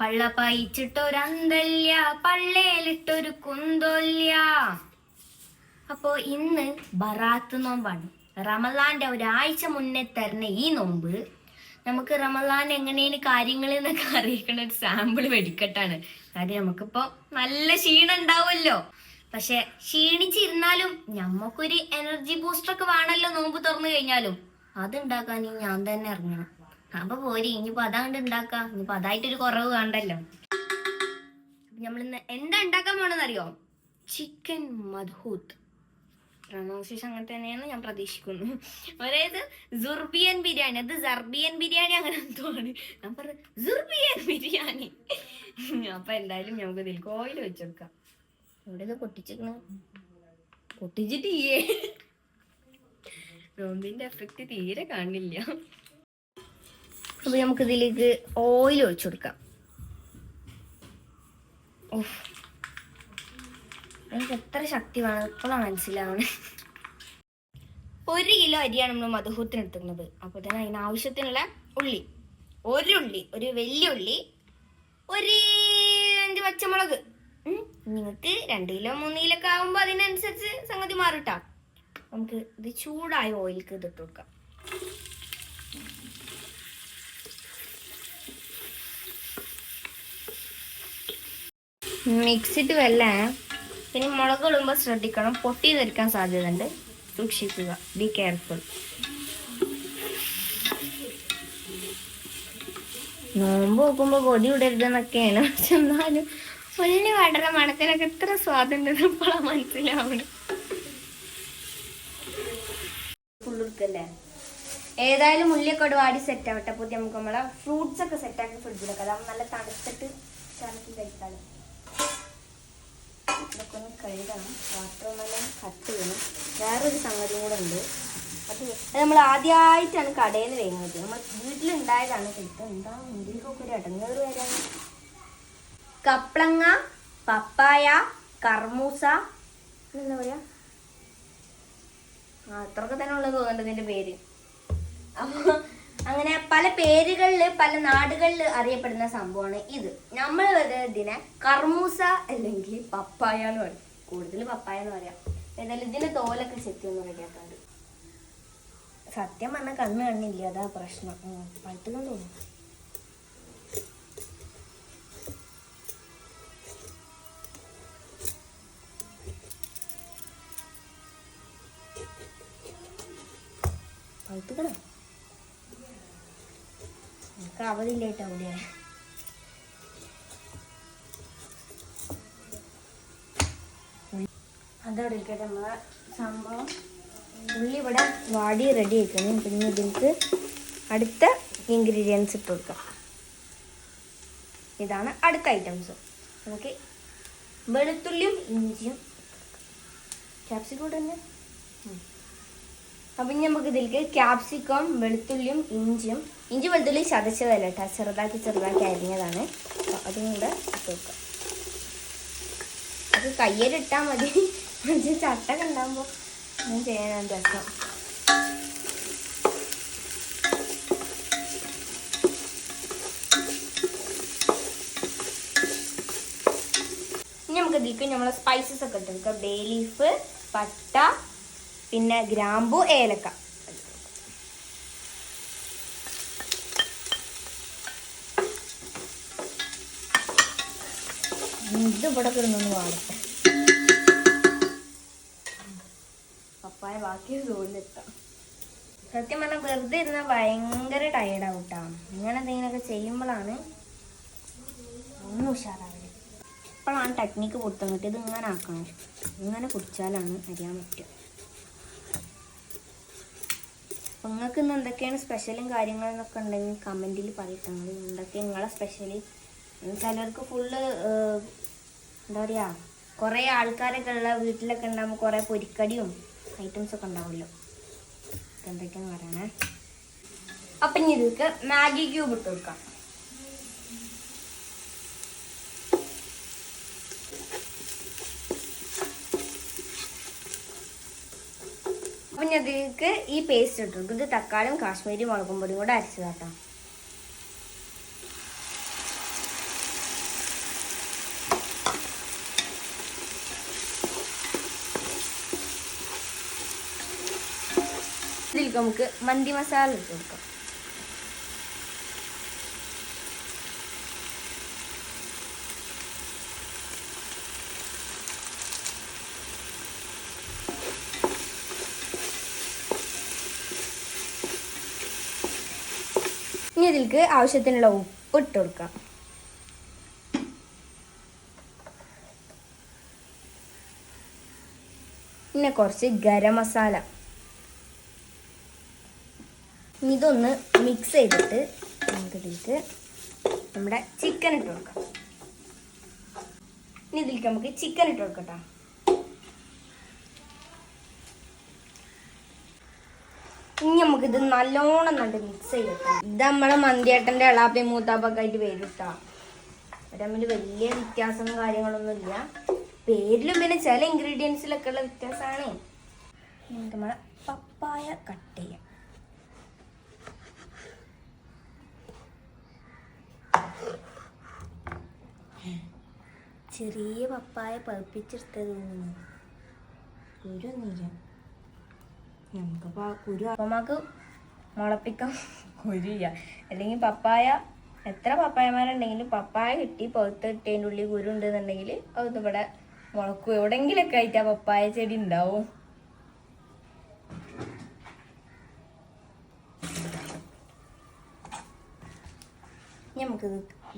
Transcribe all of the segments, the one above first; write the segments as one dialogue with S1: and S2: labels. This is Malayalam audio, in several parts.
S1: പള്ള പയിച്ചിട്ടൊരന്തല്യ പള്ളേലിട്ടൊരു കുന്തോല്യ. അപ്പോ ഇന്ന് ബറാത്ത് നോമ്പാണ്. റമലാന്റെ ഒരാഴ്ച മുന്നേ തരുന്ന ഈ നോമ്പ് നമുക്ക് റമലാൻ എങ്ങനെയാണ് കാര്യങ്ങൾ എന്നൊക്കെ അറിയിക്കുന്ന ഒരു സാമ്പിൾ വെടിക്കെട്ടാണ്. കാര്യം നമുക്കിപ്പോ നല്ല ക്ഷീണം ഉണ്ടാവുമല്ലോ. പക്ഷെ ക്ഷീണിച്ചിരുന്നാലും ഞമ്മക്കൊരു എനർജി ബൂസ്റ്റർ ഒക്കെ വേണമല്ലോ നോമ്പ് തുറന്നു കഴിഞ്ഞാലും. അതുണ്ടാക്കാൻ ഞാൻ തന്നെ ഇറങ്ങണം. അപ്പൊ പോരി ഇനിയിപ്പോ അതാണ്ട് ഉണ്ടാക്കാം ഇനിയിപ്പോ അതായിട്ടൊരു കുറവ് കാണണ്ടല്ലോ നമ്മൾ ഇന്ന് എന്താ ഉണ്ടാക്കാൻ പോണെന്നറിയോ? ചിക്കൻ മധൂത്ത് പ്രൊണൗൺസിയേഷൻ അങ്ങനെ തന്നെയാണ് ഞാൻ പ്രതീക്ഷിക്കുന്നു. അതായത് സുർബിയൻ ബിരിയാണി അത് സർബിയൻ ബിരിയാണി അങ്ങനെ എന്തുവാണ് ഞാൻ പറഞ്ഞു സുർബിയൻ ബിരിയാണി അപ്പൊ എന്തായാലും നമുക്ക് ഇതിൽ കോയിൽ വെച്ചെടുക്കാം ഇവിടെ ഇത് പൊട്ടിച്ചിരിക്കണ പൊട്ടിച്ചിട്ടില്ലേ? നോമ്പിന്റെ എഫക്റ്റ് തീരെ കാണില്ല. അപ്പൊ നമുക്ക് ഇതിലേക്ക് ഓയിൽ ഒഴിച്ചു കൊടുക്കാം. എനിക്ക് എത്ര ശക്തി വേണം? ഇപ്പോഴാണ് മനസ്സിലാവണേ. ഒരു കിലോ അരിയാണ് നമ്മൾ മധുഹൂത്തിന് എടുത്തുന്നത് അപ്പൊ തന്നെ അതിന് ആവശ്യത്തിനുള്ള ഉള്ളി. ഒരു ഉള്ളി ഒരു വലിയ ഉള്ളി ഒരു അഞ്ച് പച്ചമുളക്. നിങ്ങൾക്ക് രണ്ട് കിലോ മൂന്ന് കിലോ ഒക്കെ ആകുമ്പോൾ അതിനനുസരിച്ച് സംഗതി മാറിട്ടാ. നമുക്ക് ഇത് ചൂടായ ഓയിലേക്ക് ഇതിട്ട് കൊടുക്കാം. മിക്സിട്ട് വല്ലേ പിന്നെ മുളക് ഇടുമ്പോൾ ശ്രദ്ധിക്കണം. പൊട്ടി തെറിക്കാൻ സാധ്യതയുണ്ട്. സൂക്ഷിക്കുക. ബി കെയർഫുൾ നോമ്പ് നോക്കുമ്പോൾ കൊതി വിടരുതെന്നൊക്കെയാണ്. പക്ഷെ എന്നാലും ഉള്ളി വടര മണത്തിനൊക്കെ എത്ര സ്വാതന്ത്ര്യം ഇപ്പോഴാണ് മനസ്സിലാവണം ഏതായാലും ഉള്ളിയൊക്കെ ഒരു വാടി സെറ്റ് ആവട്ടെ. പുതിയ നമുക്ക് നമ്മളെ ഫ്രൂട്ട്സ് ഒക്കെ സെറ്റ് ആക്കി ഫ്രിഡ്ജിലൊക്കെ അതാകുമ്പോൾ നല്ല തണുത്തിട്ട് ചാനത്തിൽ കഴിക്കാലോ ഇതൊക്കെ ഒന്ന് കഴുകണം വാട്ടർമെലൻ കട്ട് ചെയ്യണം. വേറൊരു സംഗതി കൂടെ ഉണ്ട്. അത് നമ്മൾ ആദ്യമായിട്ടാണ് കടയിൽ നിന്ന് വേങ്ങുന്നത് നമ്മൾ വീട്ടിലുണ്ടായതാണ് ഇപ്പം എന്താ? മുന്തിരിക്കൊക്കെ ഒരു ഇടങ്ങേറ് വരാണ് കപ്ലങ്ങ പപ്പായ കർമൂസ എന്താ ആ അത്രയൊക്കെ തന്നെ ഉള്ളത് തോന്നുന്നുണ്ട് പേര്. അപ്പൊ അങ്ങനെ പല പേരുകളിൽ പല നാടുകളിൽ അറിയപ്പെടുന്ന സംഭവമാണ് ഇത്. നമ്മൾ ഇതിനെ കർമൂസ അല്ലെങ്കിൽ പപ്പായ എന്ന് പറയും. കൂടുതൽ പപ്പായ എന്ന് പറയാം. ഏതായാലും ഇതിന്റെ തോലൊക്കെ ചെത്തി ഒന്ന് സത്യം പറഞ്ഞാൽ കണ്ണ് കണ്ണില്ല അതാ പ്രശ്നം. പഴുത്തുകം തോന്നുന്നു. പഴുത്തുക്കണോ? നമുക്ക് അവധിയില്ലായിട്ടാവൂലേ അതവിടെ ഇരിക്കട്ടെ നമ്മളെ സംഭവം. ഉള്ളി ഇവിടെ വാടി റെഡി ആക്കണം പിന്നെ ഇതിലേക്ക് അടുത്ത ഇൻഗ്രീഡിയൻസ് ഇട്ട് കൊടുക്കാം. ഇതാണ് അടുത്ത ഐറ്റംസ് നമുക്ക് വെളുത്തുള്ളിയും ഇഞ്ചിയും. ക്യാപ്സിക്കം തന്നെ അപ്പം ഇനി നമുക്ക് ഇതിലേക്ക് ക്യാപ്സിക്കം വെളുത്തുള്ളിയും ഇഞ്ചിയും ഇഞ്ചി വെളുത്തുള്ളി ചതച്ചതല്ല കേട്ടോ ചെറുതാക്കി ചെറുതാക്കി അരിഞ്ഞതാണ്. അതുകൊണ്ട് ഇട്ട് വെക്കാം അത് കയ്യിലിട്ടാൽ മതി. പക്ഷേ ചട്ടൊക്കെ ഉണ്ടാകുമ്പോൾ ഞാൻ ചെയ്യാനാണ് രസം. ഇനി നമുക്ക് ഇതിലേക്ക് നമ്മളെ സ്പൈസസ് ഒക്കെ ഇട്ട് വെക്കാം ബേ ലീഫ് പട്ട പിന്നെ ഗ്രാമ്പു ഏലക്ക. ഇത് ഇവിടെ കിടന്നൊന്ന് വാടട്ടെ പപ്പായ ബാക്കി തോന്നിലെത്താം സത്യം പറഞ്ഞാൽ വെറുതെ ഇരുന്നാൽ ഭയങ്കര ടയർഡാവും കേട്ടോ ഇങ്ങനെ എന്തെങ്കിലുമൊക്കെ ചെയ്യുമ്പോഴാണ് ഒന്നും ഉഷാറാവില്ല. ഇപ്പോഴാണ് ടെക്നിക്ക് പൊട്ടുന്നിട്ട് കിട്ടിയത് ഇങ്ങനെ ആക്കണം. ഇങ്ങനെ കുടിച്ചാലാണ് അറിയാൻ പറ്റുക. അപ്പം നിങ്ങൾക്ക് ഇന്ന് എന്തൊക്കെയാണ് സ്പെഷ്യലും കാര്യങ്ങളെന്നൊക്കെ ഉണ്ടെങ്കിൽ കമന്റിൽ പറയട്ടെ എന്തൊക്കെയാണ് എന്തൊക്കെ നിങ്ങളെ സ്പെഷ്യൽ ചിലർക്ക് ഫുള്ള് എന്താ പറയുക കുറേ ആൾക്കാരൊക്കെ ഉള്ള വീട്ടിലൊക്കെ ഉണ്ടാകുമ്പോൾ കുറേ പൊരിക്കടിയും ഐറ്റംസ് ഒക്കെ ഉണ്ടാവുമല്ലോ. എന്തൊക്കെയാന്ന് പറയണേ? അപ്പം ഇനി ഇതിൽക്ക് മാഗി ക്യൂബ് ഇട്ട് കൊടുക്കാം. അപ്പം ഇതിലേക്ക് ഈ പേസ്റ്റ് ഇട്ടു ഇത് തക്കാളിയും കാശ്മീരി മുളകും പൊടിയും കൂടെ അരച്ചതാട്ടോ. ഇതിലേക്ക് നമുക്ക് മന്തി മസാല ഇട്ട് കൊടുക്കാം. ഇനി ഇതിലേക്ക് ആവശ്യത്തിനുള്ള ഉപ്പ് ഇട്ട് കൊടുക്കാം. പിന്നെ കുറച്ച് ഗരം മസാല. ഇതൊന്ന് മിക്സ് ചെയ്തിട്ട് നമുക്ക് ഇതിലേക്ക് നമ്മുടെ ചിക്കൻ ഇട്ട് കൊടുക്കാം. ഇനി ഇതിലേക്ക് നമുക്ക് ചിക്കൻ ഇട്ട് കൊടുക്കട്ടോ ഇനി നമുക്ക് ഇത് നല്ലോണം നല്ല മിക്സ് ചെയ്തിട്ട് ഇത് നമ്മളെ മന്തിയേട്ടന്റെ ഇളാപ്പയും മൂത്താപ്പൊക്കെ ആയിട്ട് അവർ തമ്മിൽ വലിയ വ്യത്യാസവും കാര്യങ്ങളൊന്നും ഇല്ല. പേരിലും പിന്നെ ചില ഇൻഗ്രീഡിയൻസിലൊക്കെ ഉള്ള വ്യത്യാസമാണ്. നമുക്ക് നമ്മളെ പപ്പായ കട്ട് ചെയ്യാം. ചെറിയ പപ്പായ പഴുപ്പിച്ചെടുത്തത് തോന്നുന്നു കുരുന്നില്ല നമുക്കിപ്പോൾ കുരു അപ്പമാക്ക് മുളപ്പിക്കാൻ കുരുല്ല അല്ലെങ്കിൽ പപ്പായ. എത്ര പപ്പായമാരുണ്ടെങ്കിലും പപ്പായ കിട്ടി പുറത്ത് കിട്ടിയതിന്റെ ഉള്ളിൽ കുരു ഉണ്ടെന്നുണ്ടെങ്കിൽ അതൊന്നും ഇവിടെ മുളക്കും. എവിടെങ്കിലൊക്കെ ആയിട്ട് ആ പപ്പായ ചെടി ഉണ്ടാവും. ഞമ്മക്ക്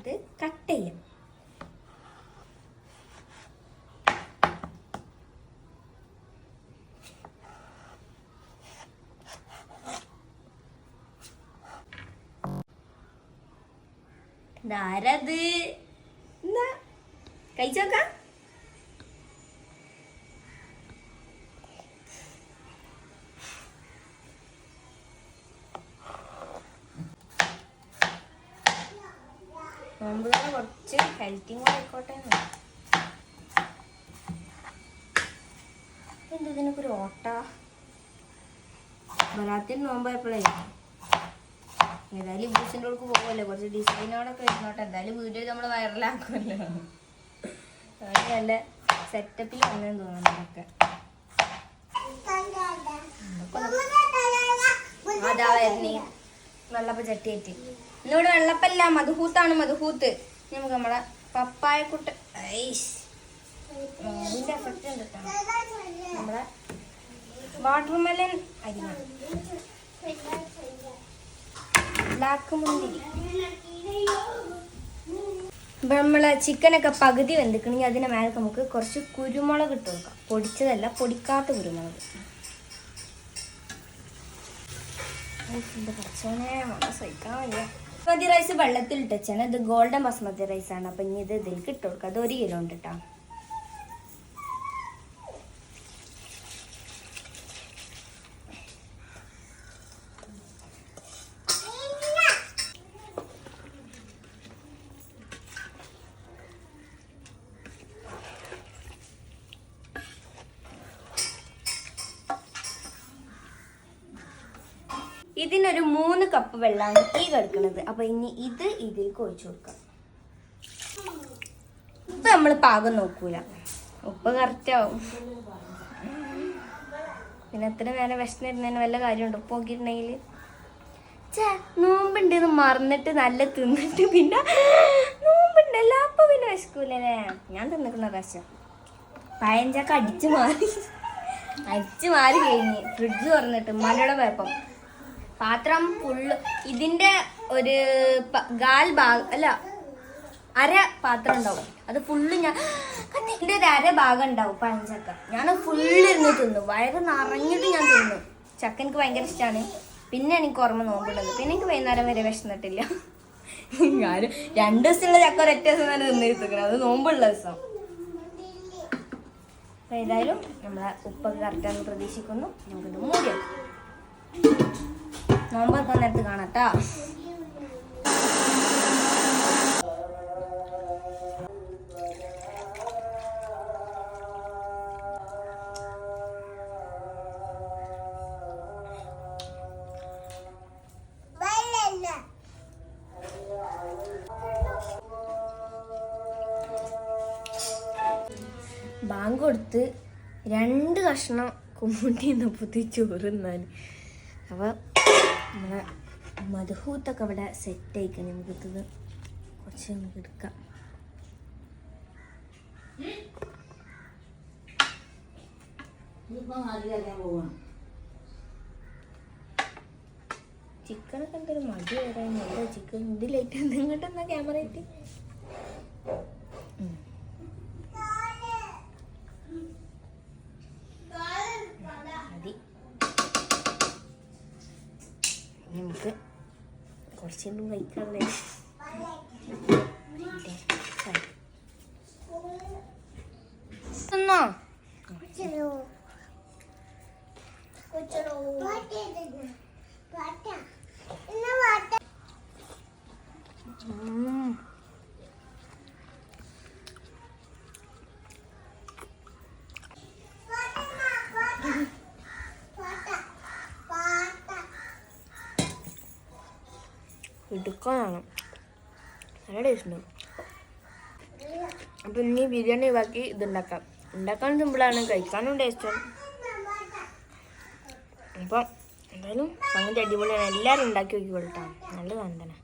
S1: ഇത് കട്ട് ചെയ്യാം. ഇതാരത് എന്താ കഴിച്ചോക്ക? നോമ്പുകളെ കുറച്ച് ഹെൽത്തിങ് കൂടെ ആയിക്കോട്ടെ. ഒരു ഓട്ട? ബലാത്തിൽ നോമ്പായപ്പോഴേ ഏതായാലും ഇംഗ്ലീഷിന്റെ ഉള്ളിൽ പോകുമല്ലോ കുറച്ച് ഡിസൈനോടൊക്കെ വരുന്നോട്ടെ എന്തായാലും വീഡിയോ നമ്മൾ വൈറലാക്കുമല്ലോ. അതുകൊണ്ട് നല്ല സെറ്റപ്പിൽ വന്നെന്ന് തോന്നുന്നു നമുക്ക് അതാ വരുന്നേ. വെള്ളപ്പ ചട്ടിയേറ്റ്. ഇന്നിവിടെ വെള്ളപ്പല്ല. മധുഹൂത്താണ് മധുഹൂത്ത്. നമുക്ക് നമ്മളെ പപ്പായക്കുട്ട കുട്ട എഫക്റ്റ് ഉണ്ട് നമ്മളെ വാട്ടർമെലൻ അരിഞ്ഞ ബ്ലാക്ക് മുന്തിരി ഇപ്പം നമ്മളെ ചിക്കനൊക്കെ പകുതി വെന്തിക്കണമെങ്കിൽ അതിന് മേലെ നമുക്ക് കുറച്ച് കുരുമുളക് ഇട്ട് കൊടുക്കാം. പൊടിച്ചതല്ല പൊടിക്കാത്ത കുരുമുളക്. സഹിക്കാൻ ബസ്മതി റൈസ് വെള്ളത്തിൽ ഇട്ടാണ് ഇത് ഗോൾഡൻ ബസ്മതി റൈസ് ആണ് അപ്പം ഇനി ഇത് ഇതിലേക്ക് ഇട്ട് കൊടുക്കാം. അത് ഒരു കിലോ ഉണ്ട് കേട്ടോ. ഇതിനൊരു മൂന്ന് കപ്പ് വെള്ളമാണ് ഈ കിടക്കുന്നത് അപ്പൊ ഇനി ഇത് ഇതിലേക്ക് ഒഴിച്ചു കൊടുക്കാം. ഉപ്പ് നമ്മൾ പാകം നോക്കൂല. ഉപ്പ് കറക്റ്റ് ആവും. പിന്നെ എത്ര നേരം വിശന്നിരുന്നതിന് വല്ല കാര്യമുണ്ട്? ഉപ്പ് നോക്കിയിട്ടുണ്ടെങ്കിൽ ചേ നോമ്പുണ്ട് മറന്നിട്ട് നല്ല തിന്നിട്ട് പിന്നെ നോമ്പുണ്ടല്ലോ അപ്പൊ പിന്നെ വിശക്കൂലേ ഞാൻ തിന്നിക്കുന്ന പ്രാവശ്യം. പഴഞ്ചക്ക അടിച്ചു മാറി. അടിച്ചു മാറി കഴിഞ്ഞ്. ഫ്രിഡ്ജ് തുറന്നിട്ട് മലയുടെ പോയപ്പം പാത്രം ഫുള്ള് ഇതിന്റെ ഒരു ഗാൽ ഭാഗം അല്ല അര പാത്രം ഉണ്ടാവും. അത് ഫുള്ള് ഞാൻ ഇതിന്റെ ഒരു അര ഭാഗം ഉണ്ടാവും പഴഞ്ചക്ക. ഞാൻ ഫുള്ള് ഇരുന്ന് തിന്നു. വയറ് നിറഞ്ഞിട്ട് ഞാൻ തിന്നു. ചക്ക എനിക്ക് ഭയങ്കര ഇഷ്ടമാണ് പിന്നെ എനിക്ക് ഓർമ്മ നോമ്പിടുന്നത് പിന്നെ എനിക്ക് വൈകുന്നേരം വരെ വിശന്നിട്ടില്ല. ഞാൻ രണ്ട് ദിവസമുള്ള ചക്ക ഒരൊറ്റ ദിവസം തന്നെ തിന്നിരുത്തിക്കണം അത് നോമ്പുള്ള ദിവസം. ഏതായാലും നമ്മളെ ഉപ്പൊക്കെ കറക്റ്റാന്ന് പ്രതീക്ഷിക്കുന്നു. നമുക്കിത് മൂടി. നോമ്പൊക്കെ നേരത്ത് കാണാട്ടോ. ബാങ്ക് കൊടുത്ത് രണ്ട് കഷ്ണം കുമ്മുണ്ടി പുതി ചോറ് തിന്നാൻ അപ്പോൾ നമ്മളെ മധുഹൂത്തൊക്കെ ഇവിടെ സെറ്റ് ആയിക്കാൻ നമുക്കിത് കുറച്ച് നമുക്ക് എടുക്കാം. ചിക്കനൊക്കെ എന്തൊരു മടി വരാൻ. ചിക്കൻ? ഇതിലേക്ക് നിങ്ങോട്ട് എന്നാ ക്യാമറ ആയിട്ട് മതി ഇനി നമുക്ക് കുറച്ചുകൂടി കഴിക്കാറില്ലേ? തിന്നോ? ഉം. ഇടുക്കാനാണ് നല്ല ടേസ്റ്റ് അപ്പം ഇനി ബിരിയാണി ബാക്കി ഇതുണ്ടാക്കാം. ഉണ്ടാക്കാൻ സിമ്പിളാണ് കഴിക്കാനും ടേസ്റ്റാണ് അപ്പം എന്തായാലും സംഗതി അടിപൊളിയാണ്. എല്ലാവരും ഉണ്ടാക്കി നോക്കി കൊടുത്താൽ നല്ലതാണ് തന്നെ.